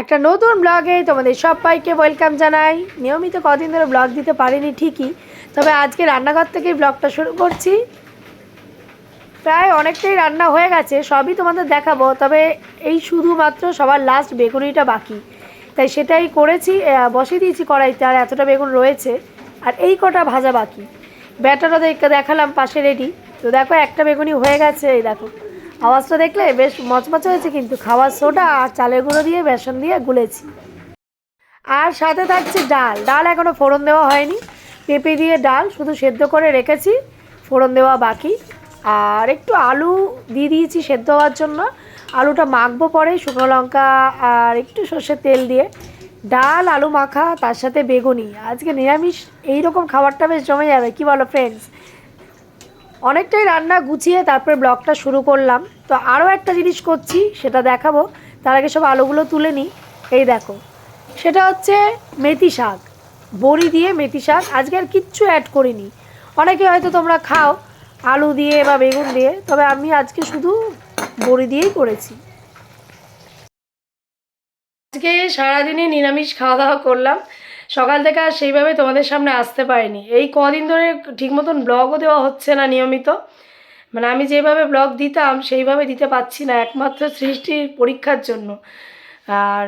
একটা নতুন ব্লগে তোমাদের সবাইকে ওয়েলকাম জানাই। নিয়মিত কদিন ধরে ব্লগ দিতে পারিনি ঠিকই, তবে আজকে রান্নাঘর থেকেই ব্লগটা শুরু করছি। প্রায় অনেকটাই রান্না হয়ে গেছে, সবই তোমাদের দেখাবো, তবে এই শুধুমাত্র সবার লাস্ট বেগুনিটা বাকি। তাই সেটাই করেছি বসিয়ে দিয়েছি কড়াইতে, আর এতটা বেগুন রয়েছে, আর এই কটা ভাজা বাকি। ব্যাটারও দেখে, দেখালাম পাশে রেডি তো দেখো একটা বেগুনি হয়ে গেছে, এই দেখো। আওয়াজটা দেখলে বেশ মচমচ হয়েছে, কিন্তু খাওয়ার সোডা আর চালের গুঁড়ো দিয়ে, বেসন দিয়ে গুলেছি। আর সাথে থাকছে ডাল। ডাল এখনও ফোড়ন দেওয়া হয়নি। পেঁপে দিয়ে ডাল শুধু সেদ্ধ করে রেখেছি, ফোড়ন দেওয়া বাকি। আর একটু আলু দিয়ে দিয়েছি সেদ্ধ হওয়ার জন্য। আলুটা মাখবো পরে, শুকনো লঙ্কা আর একটু সর্ষের তেল দিয়ে। ডাল, আলু মাখা, তার সাথে বেগুনি। আজকে নিরামিষ এই রকম খাবারটা বেশ জমে যাবে, কি বলো ফ্রেন্ডস অনেকটাই রান্না গুছিয়ে তারপরে ব্লগটা শুরু করলাম। তো আরও একটা জিনিস করছি, সেটা দেখাবো। তার আগে সব আলুগুলো তুলে নিই। এই দেখো, সেটা হচ্ছে মেথি শাক। বড়ি দিয়ে মেথি শাক। আজকে আর কিচ্ছু অ্যাড করিনি। অনেকে হয়তো তোমরা খাও আলু দিয়ে বা বেগুন দিয়ে, তবে আমি আজকে শুধু বড়ি দিয়েই করেছি। আজকে সারাদিনই নিরামিষ খাওয়া দাওয়া করলাম। সকাল থেকে আর সেইভাবে তোমাদের সামনে আসতে পারিনি। এই কদিন ধরে ঠিক মতন ব্লগও দেওয়া হচ্ছে না নিয়মিত। মানে আমি যেভাবে ব্লগ দিতাম, সেইভাবে দিতে পারছি না একমাত্র সৃষ্টির পরীক্ষার জন্য। আর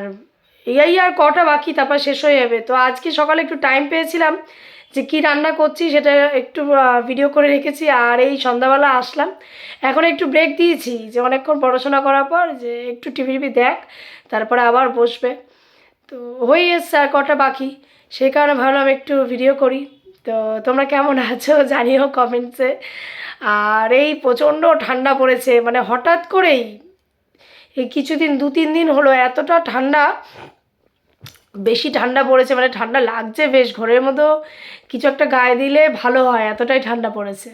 এই আর কটা বাকি, তারপর শেষ হয়ে যাবে। তো আজকে সকালে একটু টাইম পেয়েছিলাম যে কি রান্না করছি, সেটা একটু ভিডিও করে রেখেছি আর এই সন্ধ্যাবেলা আসলাম। এখন একটু ব্রেক দিয়েছি যে অনেকক্ষণ পড়াশোনা করার পর যে একটু টিভি টিভি দেখ, তারপরে আবার বসবে। তো হয়ে এসছে আর কটা বাকি। সেই কারণে ভাবলাম একটু ভিডিও করি। তো তোমরা কেমন আছো জানিও কমেন্টসে আর এই প্রচণ্ড ঠান্ডা পড়েছে মানে হঠাৎ করেই এই কিছুদিন দু তিন দিন হলো এতটা ঠান্ডা, বেশি ঠান্ডা পড়েছে মানে ঠান্ডা লাগছে বেশ, ঘরের মতো কিছু একটা গায়ে দিলে ভালো হয়, এতটাই ঠান্ডা পড়েছে।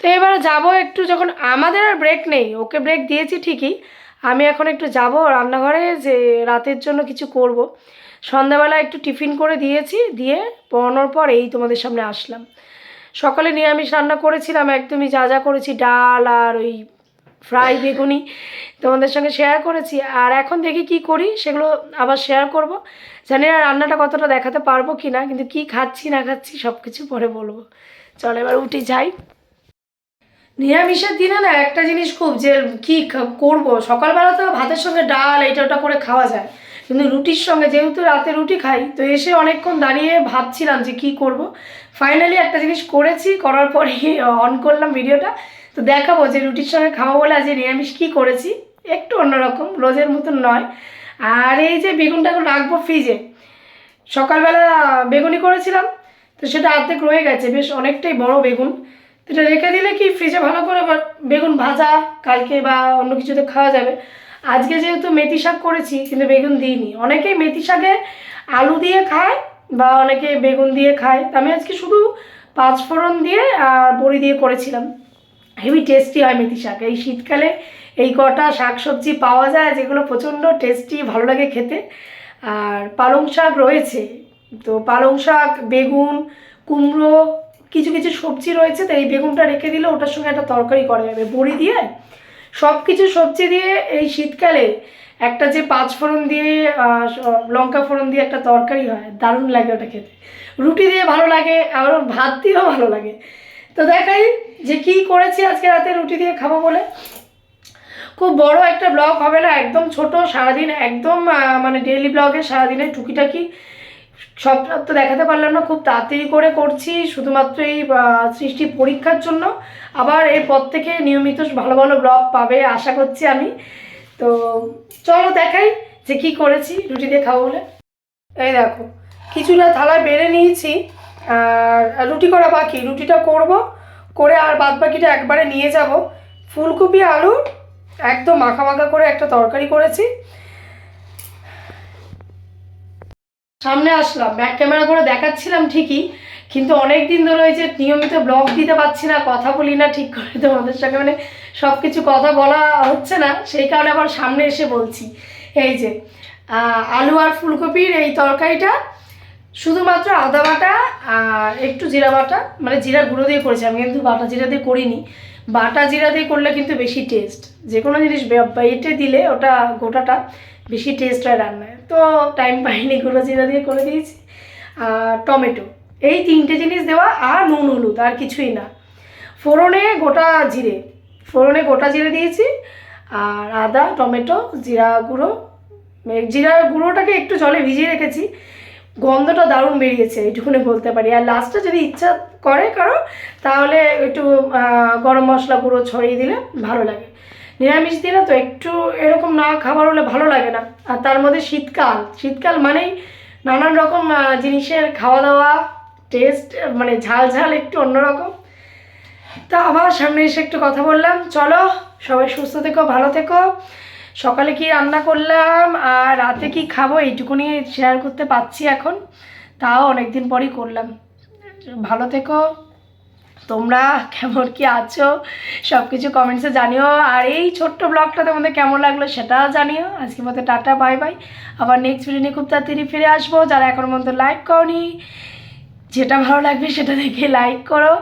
তো এবার যাব একটু, যখন আমাদের আর ব্রেক নেই, ওকে ব্রেক দিয়েছি ঠিকই আমি এখন একটু যাব রান্নাঘরে যে রাতের জন্য কিছু করব। সন্ধ্যাবেলা একটু টিফিন করে দিয়েছি, দিয়ে পড়ানোর পর এই তোমাদের সামনে আসলাম। সকালে নিরামিষ রান্না করেছিলাম, একদমই যা যা করেছি, ডাল আর ওই ফ্রাই বেগুনি তোমাদের সঙ্গে শেয়ার করেছি। আর এখন দেখি কি করি, সেগুলো আবার শেয়ার করব। জানি না রান্নাটা কতটা দেখাতে পারব কি না কিন্তু কি খাচ্ছি না খাচ্ছি সব কিছু পরে বলব। চল এবার উঠে যাই। নিরামিষের দিনে না একটা জিনিস খুব যে কি করব? সকালবেলা তো ভাতের সঙ্গে ডাল এটা ওটা করে খাওয়া যায়। কিন্তু রুটির সঙ্গে, যেহেতু রাতে রুটি খাই, তো এসে অনেকক্ষণ দাঁড়িয়ে ভাবছিলাম যে কি করব। ফাইনালি একটা জিনিস করেছি, করার পরে অন করলাম ভিডিওটা। তো দেখাবো যে রুটির সঙ্গে খাওয়া বলে আজ নিরামিষ কী করেছি। একটু অন্যরকম, রোজের মতন নয়। আর এই যে বেগুনটাকে রাখব ফ্রিজে সকালবেলা বেগুনি করেছিলাম, তো সেটা অর্ধেক রয়ে গেছে, বেশ অনেকটাই বড় বেগুন। এটা রেখে দিলে কি ফ্রিজে ভালো করে বেগুন ভাজা, কালকে বা অন্য কিছুতে খাওয়া যাবে। আজকে যেহেতু মেথি শাক করেছি, কিন্তু বেগুন দিইনি। অনেকেই মেথি শাকে আলু দিয়ে খায় বা অনেকে বেগুন দিয়ে খায়। আমি আজকে শুধু পাঁচ ফোড়ন দিয়ে আর বড়ি দিয়ে করেছিলাম। হেভি টেস্টি হয় মেথি শাক। এই শীতকালে এই কটা শাক সবজি পাওয়া যায়, যেগুলো প্রচণ্ড টেস্টি ভালো লাগে খেতে। আর পালং শাক রয়েছে। তো পালং শাক, বেগুন, কুমড়ো কিছু কিছু সবজি রয়েছে তো এই বেগুনটা রেখে দিলে ওটার সঙ্গে একটা তরকারি করা যাবে। বড়ি দিয়ে সব কিছু সবজি দিয়ে এই শীতকালে একটা যে পাঁচ ফোড়ন দিয়ে লঙ্কা ফোড়ন দিয়ে একটা তরকারি হয়, দারুণ লাগে ওটা খেতে। রুটি দিয়ে ভালো লাগে আর ভাত দিয়েও ভালো লাগে। তো দেখাই যে কি করেছি আজকে রাতে রুটি দিয়ে খাব বলে। খুব বড় একটা ব্লগ হবে না, একদম ছোট, সারাদিন একদম মানে ডেইলি ব্লগে সারাদিনের টুকিটাকি সবটা তো দেখাতে পারলাম না, খুব তাড়াতাড়ি করে করছি, শুধুমাত্র এই সৃষ্টি পরীক্ষার জন্য। আবার এরপর থেকে নিয়মিত ভালো ভালো ব্লগ পাবে, আশা করছি আমি। তো চলো দেখাই যে কি করেছি, রুটি দিয়ে খাব বলে। এই দেখো কিছুটা থালায় বেড়ে নিয়েছি, আর রুটি করা বাকি, রুটিটা করব, করে আর বাদ বাকিটা একবারে নিয়ে যাব। ফুলকপি, আলু, একদম মাখা মাখা করে একটা তরকারি করেছি। সামনে আসলাম। ব্যাক ক্যামেরা করে দেখাচ্ছিলাম ঠিকই, কিন্তু অনেক দিন ধরে ওই যে নিয়মিত ব্লগ দিতে পারছি না, কথা বলি না ঠিক করে তোমাদের সঙ্গে মানে সব কিছু কথা বলা হচ্ছে না, সেই কারণে আবার সামনে এসে বলছি। এই যে আলু আর ফুলকপির এই তরকারিটা, শুধুমাত্র আদা বাটা আর একটু জিরা বাটা মানে জিরা গুঁড়ো দিয়ে করেছি, আমি কিন্তু বাটা জিরা দিয়ে করিনি। বাটা জিরা দিয়ে করলে কিন্তু বেশি টেস্ট যে কোনো জিনিস বেটে দিলে ওটা গোটাটা বেশি টেস্ট হয় রান্নায়। তো টাইম পাইনি গুঁড়ো জিরা দিয়ে করে দিয়েছি, আর টমেটো। এই তিনটে জিনিস দেওয়া আর নুন, হলুদ, আর কিছুই না। ফোড়নে গোটা জিরে, ফোড়নে গোটা জিরে দিয়েছি, আর আদা, টমেটো, জিরা গুঁড়ো। জিরা গুঁড়োটাকে একটু জলে ভিজিয়ে রেখেছি। গন্ধটা দারুণ বেরিয়েছে, এইটুকুনি বলতে পারি। আর লাস্টে যদি ইচ্ছা করে, কারও, তাহলে একটু গরম মশলা গুঁড়ো ছড়িয়ে দিলে ভালো লাগে। নিরামিষ দিনে তো একটু এরকম না খাবার হলে ভালো লাগে না। আর তার মধ্যে শীতকাল। শীতকাল মানেই নানান রকম জিনিসের খাওয়া দাওয়া টেস্ট মানে ঝাল ঝাল একটু অন্যরকম। তা আবার সামনে এসে একটু কথা বললাম। চলো, সবাই সুস্থ থেকো, ভালো থেকো। সকালে কি রান্না করলাম আর রাতে কি খাব এইটুকুনি শেয়ার করতে পারছি এখন। তাও অনেক দিন পরই করলাম। ভালো থেকো। তোমরা কেমন কি আছো? সব কিছু কমেন্টসে জানিও। আর এই ছোট্ট ব্লগটা তোমাদের কেমন লাগল সেটাও জানিও। আজকে মতো টাটা বাই বাই আবার নেক্সট ভিডিও নিয়ে খুব তাড়াতাড়ি ফিরে আসব। যারা এখন মতো লাইক করনি, যেটা ভালো লাগবে সেটা দেখে লাইক করো।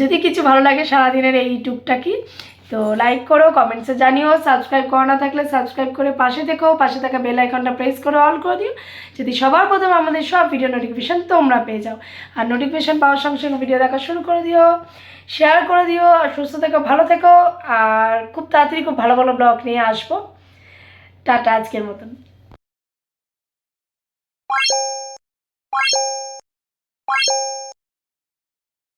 যদি কিছু ভালো লাগে সারাদিনের এই টুকটাকি। তো লাইক করো কমেন্টসে জানিও সাবস্ক্রাইব করা, না থাকলে সাবস্ক্রাইব করে পাশে থেকো, পাশে থাকা বেল আইকনটা প্রেস করে অল করে দিও, যদি সবার প্রথমে আমাদের সব ভিডিও নোটিফিকেশান তোমরা পেয়ে যাও। আর নোটিফিকেশান পাওয়ার সঙ্গে সঙ্গে ভিডিও দেখা শুরু করে দিও শেয়ার করে দিও, আর সুস্থ থেকো, ভালো থেকো, আর খুব তাড়াতাড়ি খুব ভালো ভালো ব্লগ নিয়ে আসব। টাটা আজকের মতন।